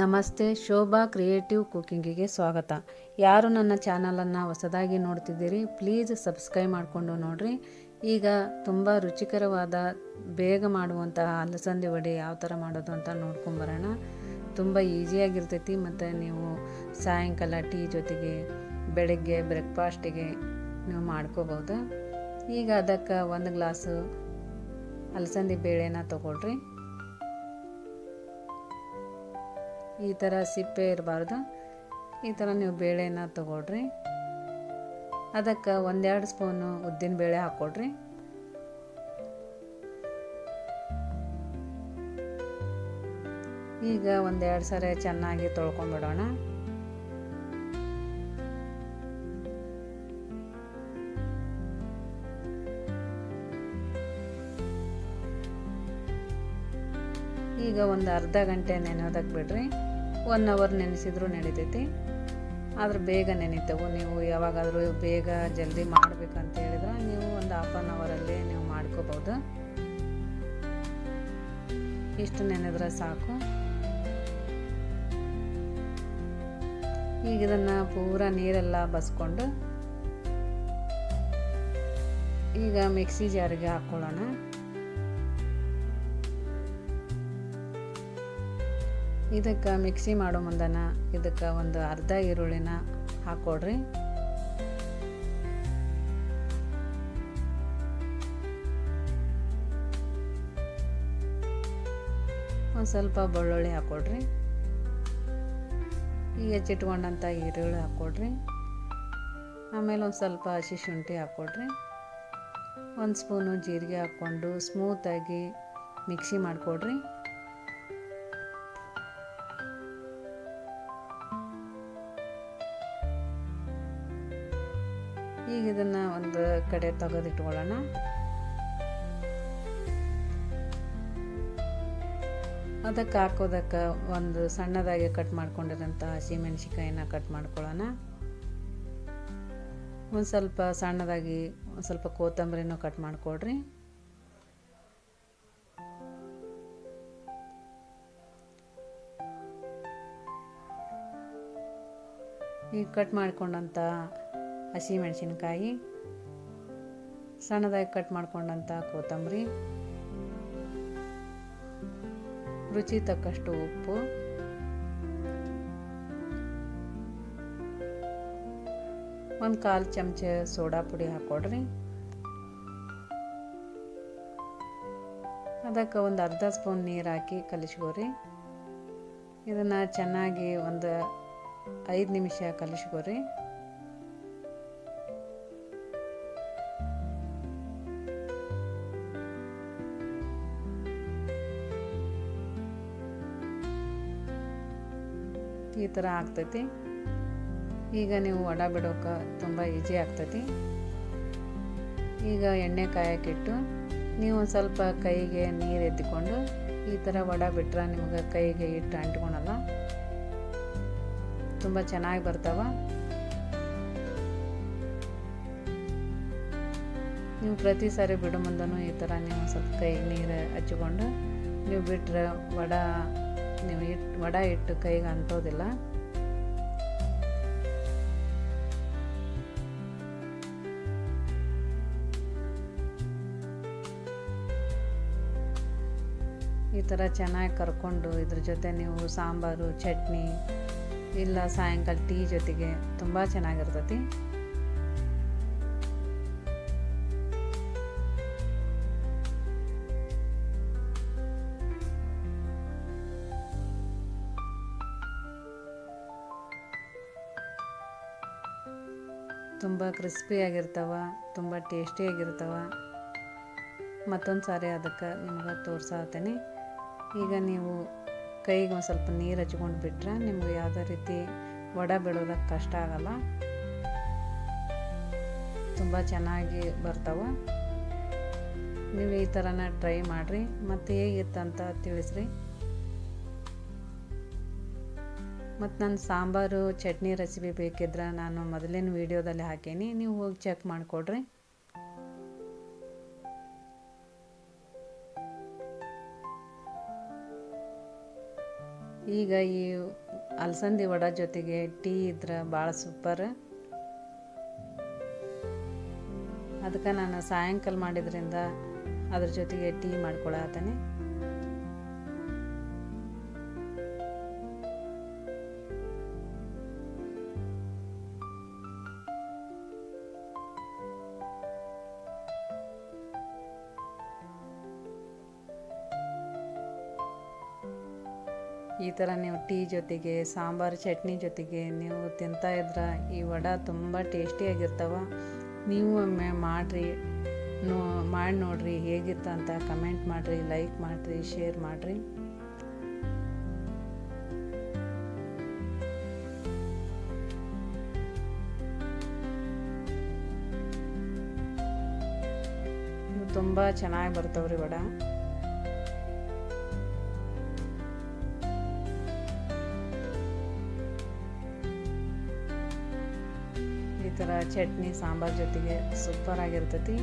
ನಮಸ್ತೆ, ಶೋಭಾ ಕ್ರಿಯೇಟಿವ್ ಕುಕ್ಕಿಂಗಿಗೆ ಸ್ವಾಗತ. ಯಾರು ನನ್ನ ಚಾನಲನ್ನು ಹೊಸದಾಗಿ ನೋಡ್ತಿದ್ದೀರಿ, ಪ್ಲೀಸ್ ಸಬ್ಸ್ಕ್ರೈಬ್ ಮಾಡಿಕೊಂಡು ನೋಡಿರಿ. ಈಗ ತುಂಬ ರುಚಿಕರವಾದ, ಬೇಗ ಮಾಡುವಂತಹ ಅಲಸಂದಿ ವಡೆ ಯಾವ ಥರ ಮಾಡೋದು ಅಂತ ನೋಡ್ಕೊಂಬರೋಣ. ತುಂಬ ಈಸಿಯಾಗಿರ್ತೈತಿ ಮತ್ತು ನೀವು ಸಾಯಂಕಾಲ ಟೀ ಜೊತೆಗೆ, ಬೆಳಗ್ಗೆ ಬ್ರೇಕ್ಫಾಸ್ಟಿಗೆ ನೀವು ಮಾಡ್ಕೋಬೋದು ಈಗ ಅದಕ್ಕೆ ಒಂದು ಗ್ಲಾಸು ಅಲಸಂದಿ ಬೇಳೆನ ತೊಗೊಳ್ರಿ. ಈ ಥರ ಸಿಪ್ಪೆ ಇರಬಾರ್ದು. ಈ ಥರ ನೀವು ಬೇಳೆನ ತಗೊಳ್ರಿ. ಅದಕ್ಕೆ ಒಂದೆರಡು ಸ್ಪೂನು ಉದ್ದಿನ ಬೇಳೆ ಹಾಕ್ಕೊಡ್ರಿ ಈಗ ಒಂದೆರಡು ಸರಿ ಚೆನ್ನಾಗಿ ತೊಳ್ಕೊಂಬಿಡೋಣ. ಈಗ ಒಂದು ಅರ್ಧ ಗಂಟೆ ನೆನೆಯೋದಕ್ಕೆ ಬಿಡ್ರಿ. ಒನ್ ಅವರ್ ನೆನೆಸಿದ್ರು ನಡೀತೈತಿ ಆದ್ರೆ ಬೇಗ ನೆನೀತವು. ನೀವು ಯಾವಾಗಾದರೂ ಬೇಗ ಜಲ್ದಿ ಮಾಡಬೇಕಂತ ಹೇಳಿದ್ರೆ ನೀವು ಒಂದು ಹಾಫ್ ಆನ್ ಅವರಲ್ಲಿ ನೀವು ಮಾಡ್ಕೋಬೋದು ಇಷ್ಟು ನೆನೆದ್ರೆ ಸಾಕು. ಈಗ ಇದನ್ನು ಪೂರ ನೀರೆಲ್ಲ ಬಸ್ಕೊಂಡು ಈಗ ಮಿಕ್ಸಿ ಜಾರಿಗೆ ಹಾಕ್ಕೊಳ್ಳೋಣ ಇದಕ್ಕೆ ಮಿಕ್ಸಿ ಮಾಡೋ ಮುಂದನ ಇದಕ್ಕೆ ಒಂದು ಅರ್ಧ ಈರುಳ್ಳಿನ ಹಾಕ್ಕೊಡ್ರಿ ಒಂದು ಸ್ವಲ್ಪ ಬೆಳ್ಳುಳ್ಳಿ ಹಾಕ್ಕೊಡ್ರಿ ಈ ಹೆಚ್ಚಿಟ್ಕೊಂಡಂಥ ಈರುಳ್ಳಿ ಹಾಕ್ಕೊಡ್ರಿ ಆಮೇಲೆ ಒಂದು ಸ್ವಲ್ಪ ಹಸಿ ಶುಂಠಿ ಹಾಕ್ಕೊಡ್ರಿ ಒಂದು ಸ್ಪೂನು ಜೀರಿಗೆ ಹಾಕ್ಕೊಂಡು ಸ್ಮೂತಾಗಿ ಮಿಕ್ಸಿ ಮಾಡಿಕೊಡ್ರಿ. ಈಗ ಇದನ್ನು ಒಂದು ಕಡೆ ತೆಗೆದಿಟ್ಕೊಳ್ಳೋಣ. ಅದಕ್ಕೆ ಹಾಕೋದಕ್ಕೆ ಒಂದು ಸಣ್ಣದಾಗಿ ಕಟ್ ಮಾಡ್ಕೊಂಡಿರೋಂಥ ಹಸಿಮೆಣ್ಸಿಕಾಯಿನ ಕಟ್ ಮಾಡ್ಕೊಳ್ಳೋಣ. ಒಂದು ಸ್ವಲ್ಪ ಸಣ್ಣದಾಗಿ ಒಂದು ಸ್ವಲ್ಪ ಕೊತ್ತಂಬರಿನೂ ಕಟ್ ಮಾಡಿಕೊಡ್ರಿ ಈಗ ಕಟ್ ಮಾಡ್ಕೊಂಡಂಥ ಹಸಿ ಮೆಣಸಿನ್ಕಾಯಿ ಸಣ್ಣದಾಗಿ ಕಟ್ ಮಾಡ್ಕೊಂಡಂಥ ಕೊತ್ತಂಬರಿ, ರುಚಿ ತಕ್ಕಷ್ಟು ಉಪ್ಪು, ಒಂದು ಕಾಲು ಚಮಚ ಸೋಡಾ ಪುಡಿ ಹಾಕ್ಕೊಡ್ರಿ ಅದಕ್ಕೆ ಒಂದು ಅರ್ಧ ಸ್ಪೂನ್ ನೀರು ಹಾಕಿ ಕಲಿಸ್ಕೋರಿ. ಇದನ್ನು ಚೆನ್ನಾಗಿ ಒಂದು ಐದು ನಿಮಿಷ ಕಲಿಸ್ಕೋರಿ. ಈ ಥರ ಆಗ್ತೈತಿ. ಈಗ ನೀವು ವಡ ಬಿಡೋಕೆ ತುಂಬ ಈಜಿ ಆಗ್ತೈತಿ. ಈಗ ಎಣ್ಣೆ ಕಾಯಕ್ಕಿಟ್ಟು ನೀವು ಒಂದು ಸ್ವಲ್ಪ ಕೈಗೆ ನೀರು ಎತ್ತಿಕೊಂಡು ಈ ಥರ ವಡ ಬಿಟ್ರೆ ನಿಮ್ಗೆ ಕೈಗೆ ಇಟ್ಟು ಅಂಟ್ಕೊಳಲ್ಲ. ತುಂಬ ಚೆನ್ನಾಗಿ ಬರ್ತಾವ. ನೀವು ಪ್ರತಿ ಸಾರಿ ಬಿಡೋ ಮುಂದೂ ಈ ಥರ ನೀವು ಸ್ವಲ್ಪ ಕೈ ನೀರು ಹಚ್ಚಿಕೊಂಡು ನೀವು ಬಿಟ್ಟರೆ ವಡ ನೀವು ಇಟ್ಟು ವಡ ಇಟ್ಟು ಕೈಗೆ ಅಂಟೋದಿಲ್ಲ. ಈ ಥರ ಚೆನ್ನಾಗಿ ಕರ್ಕೊಂಡು ಇದ್ರ ಜೊತೆ ನೀವು ಸಾಂಬಾರು, ಚಟ್ನಿ, ಇಲ್ಲ ಸಾಯಂಕಾಲ ಟೀ ಜೊತೆಗೆ ತುಂಬ ಚೆನ್ನಾಗಿರ್ತೈತಿ. ತುಂಬ ಕ್ರಿಸ್ಪಿಯಾಗಿರ್ತವೆ ತುಂಬ ಟೇಸ್ಟಿಯಾಗಿರ್ತವೆ ಮತ್ತೊಂದು ಸಾರಿ ಅದಕ್ಕೆ ನಿಮ್ಗೆ ತೋರ್ಸಾತೀನಿ. ಈಗ ನೀವು ಕೈಗೆ ಒಂದು ಸ್ವಲ್ಪ ನೀರು ಹಚ್ಕೊಂಡು ಬಿಟ್ರೆ ನಿಮ್ಗೆ ಯಾವುದೇ ರೀತಿ ವಡ ಬಿಡೋದಕ್ಕೆ ಕಷ್ಟ ಆಗಲ್ಲ. ತುಂಬ ಚೆನ್ನಾಗಿ ಬರ್ತವೆ. ನೀವು ಈ ಥರನ ಟ್ರೈ ಮಾಡಿರಿ. ಮತ್ತು ಹೇಗಿತ್ತಂತ ತಿಳಿಸ್ರಿ. ಮತ್ತು ನನ್ನ ಸಾಂಬಾರು, ಚಟ್ನಿ ರೆಸಿಪಿ ಬೇಕಿದ್ರೆ ನಾನು ಮೊದಲಿನ ವೀಡಿಯೋದಲ್ಲಿ ಹಾಕೀನಿ. ನೀವು ಹೋಗಿ ಚೆಕ್ ಮಾಡಿಕೊಡ್ರಿ. ಈಗ ಈ ಅಲಸಂದಿ ವಡ ಜೊತೆಗೆ ಟೀ ಇದ್ರೆ ಭಾಳ ಸೂಪರ್ ಅದಕ್ಕೆ ನಾನು ಸಾಯಂಕಾಲ ಮಾಡಿದ್ರಿಂದ ಅದ್ರ ಜೊತೆಗೆ ಟೀ ಮಾಡ್ಕೊಳತೀನಿ ಈ ಥರ ನೀವು ಟೀ ಜೊತೆಗೆ, ಸಾಂಬಾರು ಚಟ್ನಿ ಜೊತೆಗೆ ನೀವು ತಿಂತಾ ಈ ವಡೆ ತುಂಬ ಟೇಸ್ಟಿಯಾಗಿರ್ತಾವ ನೀವು ಒಮ್ಮೆ ಮಾಡಿರಿ, ನೋ, ಮಾಡಿ ನೋಡಿರಿ ಹೇಗಿತ್ತು ಅಂತ ಕಮೆಂಟ್ ಮಾಡಿರಿ, ಲೈಕ್ ಮಾಡಿರಿ, ಶೇರ್ ಮಾಡಿರಿ. ತುಂಬ ಚೆನ್ನಾಗಿ ಬರ್ತಾವ್ರಿ ವಡ. ಥರ ಚಟ್ನಿ ಸಾಂಬಾರ್ ಜೊತೆಗೆ ಸೂಪರ್ ಆಗಿರ್ತೈತಿ.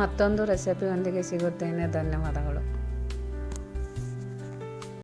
ಮತ್ತೊಂದು ರೆಸಿಪಿಯೊಂದಿಗೆ ಸಿಗುತ್ತೇನೆ ಧನ್ಯವಾದಗಳು.